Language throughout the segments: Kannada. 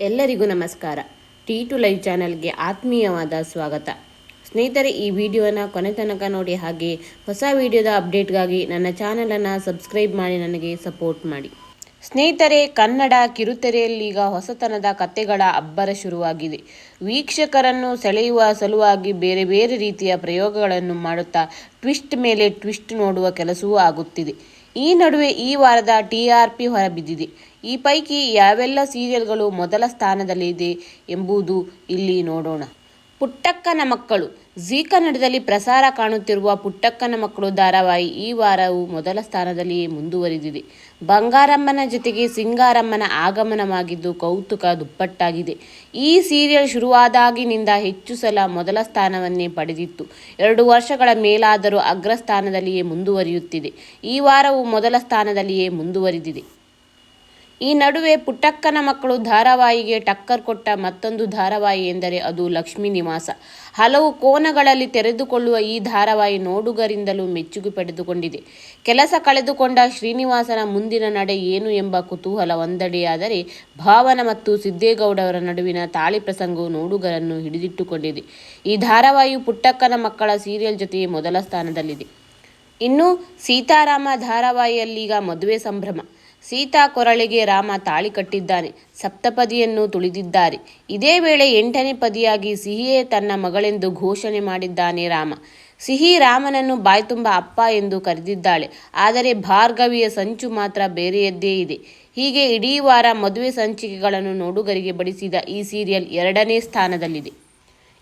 ಎಲ್ಲರಿಗೂ ನಮಸ್ಕಾರ. ಟಿ ಟು ಲೈವ್ ಚಾನೆಲ್ಗೆ ಆತ್ಮೀಯವಾದ ಸ್ವಾಗತ. ಸ್ನೇಹಿತರೆ, ಈ ವಿಡಿಯೋನ ಕೊನೆ ತನಕ ನೋಡಿ ಹಾಗೆ ಹೊಸ ವಿಡಿಯೋದ ಅಪ್ಡೇಟ್ಗಾಗಿ ನನ್ನ ಚಾನಲನ್ನು ಸಬ್ಸ್ಕ್ರೈಬ್ ಮಾಡಿ ನನಗೆ ಸಪೋರ್ಟ್ ಮಾಡಿ. ಸ್ನೇಹಿತರೆ, ಕನ್ನಡ ಕಿರುತೆರೆಯಲ್ಲೀಗ ಹೊಸತನದ ಕತೆಗಳ ಅಬ್ಬರ ಶುರುವಾಗಿದೆ. ವೀಕ್ಷಕರನ್ನು ಸೆಳೆಯುವ ಸಲುವಾಗಿ ಬೇರೆ ಬೇರೆ ರೀತಿಯ ಪ್ರಯೋಗಗಳನ್ನು ಮಾಡುತ್ತಾ ಟ್ವಿಸ್ಟ್ ಮೇಲೆ ಟ್ವಿಸ್ಟ್ ನೋಡುವ ಕೆಲಸವೂ ಆಗುತ್ತಿದೆ. ಈ ನಡುವೆ ಈ ವಾರದ ಟಿ ಆರ್ ಪಿ ಹೊರಬಿದ್ದಿದೆ. ಈ ಪೈಕಿ ಯಾವೆಲ್ಲ ಸೀರಿಯಲ್ಗಳು ಮೊದಲ ಸ್ಥಾನದಲ್ಲಿದೆ ಎಂಬುದು ಇಲ್ಲಿ ನೋಡೋಣ. ಪುಟ್ಟಕ್ಕನ ಮಕ್ಕಳು. ಝೀ ಕನ್ನಡದಲ್ಲಿ ಪ್ರಸಾರ ಕಾಣುತ್ತಿರುವ ಪುಟ್ಟಕ್ಕನ ಮಕ್ಕಳು ಧಾರಾವಾಹಿ ಈ ವಾರವು ಮೊದಲ ಸ್ಥಾನದಲ್ಲಿಯೇ ಮುಂದುವರಿದಿದೆ. ಬಂಗಾರಮ್ಮನ ಜೊತೆಗೆ ಸಿಂಗಾರಮ್ಮನ ಆಗಮನವಾಗಿದ್ದು ಕೌತುಕ ದುಪ್ಪಟ್ಟಾಗಿದೆ. ಈ ಸೀರಿಯಲ್ ಶುರುವಾದಾಗಿನಿಂದ ಹೆಚ್ಚು ಸಲ ಮೊದಲ ಸ್ಥಾನವನ್ನೇ ಪಡೆದಿತ್ತು. ಎರಡು ವರ್ಷಗಳ ಮೇಲಾದರೂ ಅಗ್ರಸ್ಥಾನದಲ್ಲಿಯೇ ಮುಂದುವರಿಯುತ್ತಿದೆ. ಈ ವಾರವು ಮೊದಲ ಸ್ಥಾನದಲ್ಲಿಯೇ ಮುಂದುವರಿದಿದೆ. ಈ ನಡುವೆ ಪುಟ್ಟಕ್ಕನ ಮಕ್ಕಳು ಧಾರಾವಾಹಿಗೆ ಟಕ್ಕರ್ ಕೊಟ್ಟ ಮತ್ತೊಂದು ಧಾರಾವಾಹಿ ಎಂದರೆ ಅದು ಲಕ್ಷ್ಮೀ ನಿವಾಸ. ಹಲವು ಕೋನಗಳಲ್ಲಿ ತೆರೆದುಕೊಳ್ಳುವ ಈ ಧಾರಾವಾಹಿ ನೋಡುಗರಿಂದಲೂ ಮೆಚ್ಚುಗೆ ಪಡೆದುಕೊಂಡಿದೆ. ಕೆಲಸ ಕಳೆದುಕೊಂಡ ಶ್ರೀನಿವಾಸನ ಮುಂದಿನ ನಡೆ ಏನು ಎಂಬ ಕುತೂಹಲ ಒಂದೆಡೆಯಾದರೆ ಭಾವನ ಮತ್ತು ಸಿದ್ದೇಗೌಡರ ನಡುವಿನ ತಾಳಿ ಪ್ರಸಂಗವು ನೋಡುಗರನ್ನು ಹಿಡಿದಿಟ್ಟುಕೊಂಡಿದೆ. ಈ ಧಾರಾವಾಹಿಯು ಪುಟ್ಟಕ್ಕನ ಮಕ್ಕಳ ಸೀರಿಯಲ್ ಜೊತೆಗೆ ಮೊದಲ ಸ್ಥಾನದಲ್ಲಿದೆ. ಇನ್ನು ಸೀತಾರಾಮ ಧಾರಾವಾಹಿಯಲ್ಲೀಗ ಮದುವೆ ಸಂಭ್ರಮ. ಸೀತಾ ಕೊರಳಿಗೆ ರಾಮ ತಾಳಿ ಕಟ್ಟಿದ್ದಾನೆ. ಸಪ್ತಪದಿಯನ್ನು ತುಳಿದಿದ್ದಾರೆ. ಇದೇ ವೇಳೆ ಎಂಟನೇ ಪದಿಯಾಗಿ ಸಿಹಿಯೇ ತನ್ನ ಮಗಳೆಂದು ಘೋಷಣೆ ಮಾಡಿದ್ದಾನೆ ರಾಮ. ಸಿಹಿ ರಾಮನನ್ನು ಬಾಯ್ತುಂಬ ಅಪ್ಪ ಎಂದು ಕರೆದಿದ್ದಾಳೆ. ಆದರೆ ಭಾರ್ಗವಿಯ ಸಂಚು ಮಾತ್ರ ಬೇರೆಯದ್ದೇ ಇದೆ. ಹೀಗೆ ಇಡೀ ವಾರ ಮದುವೆ ಸಂಚಿಕೆಗಳನ್ನು ನೋಡುಗರಿಗೆ ಬಡಿಸಿದ ಈ ಸೀರಿಯಲ್ ಎರಡನೇ ಸ್ಥಾನದಲ್ಲಿದೆ.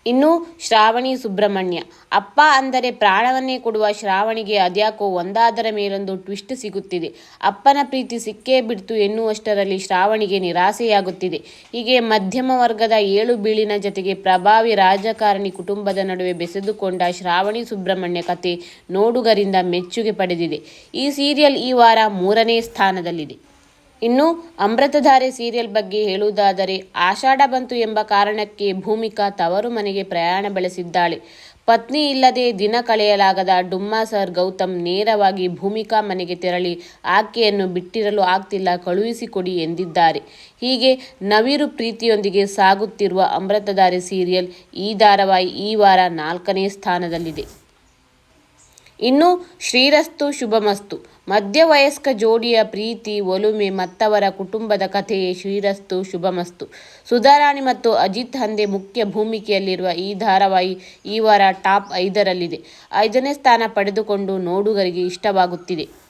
ಇನ್ನು ಶ್ರಾವಣಿ ಸುಬ್ರಹ್ಮಣ್ಯ. ಅಪ್ಪ ಅಂದರೆ ಪ್ರಾಣವನ್ನೇ ಕೊಡುವ ಶ್ರಾವಣಿಗೆ ಅದ್ಯಾಕೋ ಒಂದಾದರ ಮೇಲೊಂದು ಟ್ವಿಸ್ಟ್ ಸಿಗುತ್ತಿದೆ. ಅಪ್ಪನ ಪ್ರೀತಿ ಸಿಕ್ಕೇ ಬಿಡ್ತು ಎನ್ನುವಷ್ಟರಲ್ಲಿ ಶ್ರಾವಣಿಗೆ ನಿರಾಸೆಯಾಗುತ್ತಿದೆ. ಹೀಗೆ ಮಧ್ಯಮ ವರ್ಗದ ಏಳು ಬೀಳಿನ ಜೊತೆಗೆ ಪ್ರಭಾವಿ ರಾಜಕಾರಣಿ ಕುಟುಂಬದ ನಡುವೆ ಬೆಸೆದುಕೊಂಡ ಶ್ರಾವಣಿ ಸುಬ್ರಹ್ಮಣ್ಯ ಕತೆ ನೋಡುಗರಿಂದ ಮೆಚ್ಚುಗೆ ಪಡೆದಿದೆ. ಈ ಸೀರಿಯಲ್ ಈ ವಾರ ಮೂರನೇ ಸ್ಥಾನದಲ್ಲಿದೆ. ಇನ್ನು ಅಮೃತಧಾರೆ ಸೀರಿಯಲ್ ಬಗ್ಗೆ ಹೇಳುವುದಾದರೆ, ಆಷಾಢ ಬಂತು ಎಂಬ ಕಾರಣಕ್ಕೆ ಭೂಮಿಕಾ ತವರು ಮನೆಗೆ ಪ್ರಯಾಣ ಬೆಳೆಸಿದ್ದಾಳೆ. ಪತ್ನಿ ಇಲ್ಲದೆ ದಿನ ಕಳೆಯಲಾಗದ ಡುಮ್ಮಾ ಸರ್ ಗೌತಮ್ ನೇರವಾಗಿ ಭೂಮಿಕಾ ಮನೆಗೆ ತೆರಳಿ ಆಕೆಯನ್ನು ಬಿಟ್ಟಿರಲು ಆಗ್ತಿಲ್ಲ, ಕಳುಹಿಸಿಕೊಡಿ ಎಂದಿದ್ದಾರೆ. ಹೀಗೆ ನವಿರು ಪ್ರೀತಿಯೊಂದಿಗೆ ಸಾಗುತ್ತಿರುವ ಅಮೃತಧಾರೆ ಸೀರಿಯಲ್ ಈ ಧಾರಾವಾಹಿ ಈ ವಾರ ನಾಲ್ಕನೇ ಸ್ಥಾನದಲ್ಲಿದೆ. ಇನ್ನು ಶ್ರೀರಸ್ತು ಶುಭಮಸ್ತು. ಮಧ್ಯವಯಸ್ಕ ಜೋಡಿಯ ಪ್ರೀತಿ, ಒಲುಮೆ ಮತ್ತವರ ಕುಟುಂಬದ ಕಥೆಯೇ ಶ್ರೀರಸ್ತು ಶುಭಮಸ್ತು. ಸುಧಾರಾಣಿ ಮತ್ತು ಅಜಿತ್ ಹಂದೆ ಮುಖ್ಯ ಭೂಮಿಕೆಯಲ್ಲಿರುವ ಈ ಧಾರಾವಾಹಿ ಈ ವಾರ ಟಾಪ್ ಐದರಲ್ಲಿದೆ. ಐದನೇ ಸ್ಥಾನ ಪಡೆದುಕೊಂಡು ನೋಡುಗರಿಗೆ ಇಷ್ಟವಾಗುತ್ತಿದೆ.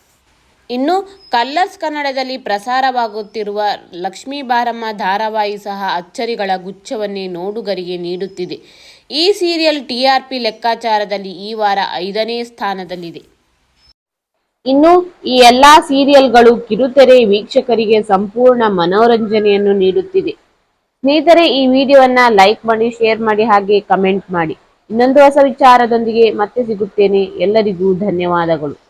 ಇನ್ನು ಕಲ್ಲರ್ಸ್ ಕನ್ನಡದಲ್ಲಿ ಪ್ರಸಾರವಾಗುತ್ತಿರುವ ಲಕ್ಷ್ಮೀ ಬಾರಮ್ಮ ಧಾರಾವಾಹಿ ಸಹ ಅಚ್ಚರಿಗಳ ಗುಚ್ಛವನ್ನೇ ನೋಡುಗರಿಗೆ ನೀಡುತ್ತಿದೆ. ಈ ಸೀರಿಯಲ್ ಟಿಆರ್ಪಿ ಲೆಕ್ಕಾಚಾರದಲ್ಲಿ ಈ ವಾರ ಐದನೇ ಸ್ಥಾನದಲ್ಲಿದೆ. ಇನ್ನು ಈ ಎಲ್ಲಾ ಸೀರಿಯಲ್ಗಳು ಕಿರುತೆರೆ ವೀಕ್ಷಕರಿಗೆ ಸಂಪೂರ್ಣ ಮನೋರಂಜನೆಯನ್ನು ನೀಡುತ್ತಿದೆ. ಸ್ನೇಹಿತರೆ, ಈ ವಿಡಿಯೋವನ್ನ ಲೈಕ್ ಮಾಡಿ, ಶೇರ್ ಮಾಡಿ, ಹಾಗೆ ಕಮೆಂಟ್ ಮಾಡಿ. ಇನ್ನೊಂದು ಹೊಸ ವಿಚಾರದೊಂದಿಗೆ ಮತ್ತೆ ಸಿಗುತ್ತೇನೆ. ಎಲ್ಲರಿಗೂ ಧನ್ಯವಾದಗಳು.